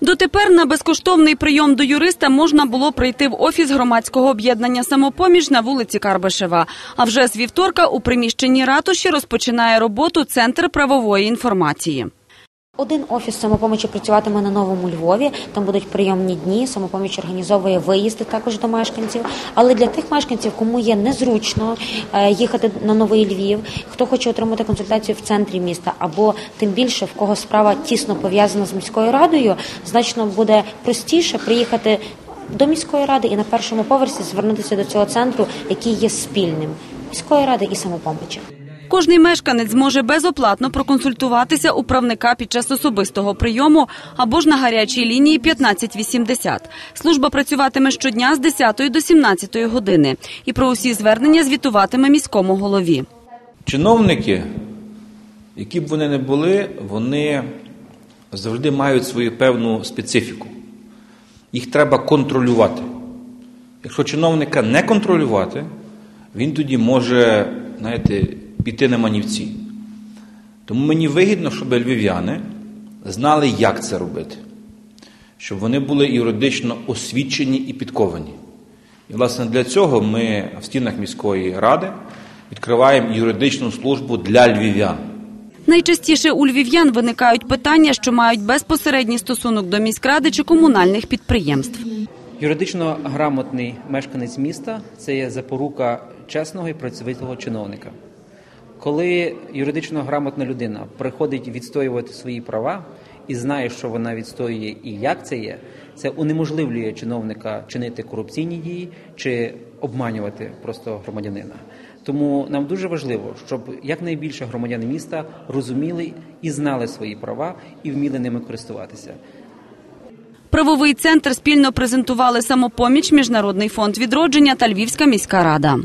Дотепер на безкоштовний прийом до юриста можна було прийти в офіс громадського об'єднання самопоміж на вулиці Карбишева. А вже з вівторка у приміщенні ратуші розпочинає роботу Центр правової інформації. Один офіс самопомочі працюватиме на новому Львові. Там будуть прийомні дні. Самопоміч організовує виїзди також до мешканців. Але для тих мешканців, кому є незручно е, їхати на новий Львів, хто хоче отримати консультацію в центрі міста, або тим більше в кого справа тісно пов'язана з міською радою, значно буде простіше приїхати. До міської ради і на першому поверсі звернутися до цього центру, який є спільним міської ради і самопомочі. Кожний мешканець зможе безоплатно проконсультуватися у правника під час особистого прийому або ж на гарячій лінії 1580. Служба працюватиме щодня з 10 до 17 години. І про усі звернення звітуватиме міському голові. Чиновники, які б вони не були, вони завжди мають свою певну специфіку. Їх треба контролювати. Якщо чиновника не контролювати, він тоді може, знаєте, піти на манівці. Тому мені вигідно, щоб львів'яни знали, як це робити, щоб вони були юридично освічені і підковані. І, власне, для цього ми в стінах міської ради відкриваємо юридичну службу для львів'ян. Найчастіше у львів'ян виникають питання, що мають безпосередній стосунок до міськради чи комунальних підприємств. Юридично грамотний мешканець міста це є запорука чесного і працьовитого чиновника. Коли юридично грамотна людина приходить відстоювати свої права і знає, що вона відстоює і як це є, це унеможливлює чиновника чинити корупційні дії чи обманювати просто громадянина. Тому нам дуже важливо, щоб якнайбільше громадяни міста розуміли і знали свої права і вміли ними користуватися. Правовий центр спільно презентували самопоміч, Міжнародний фонд відродження та Львівська міська рада.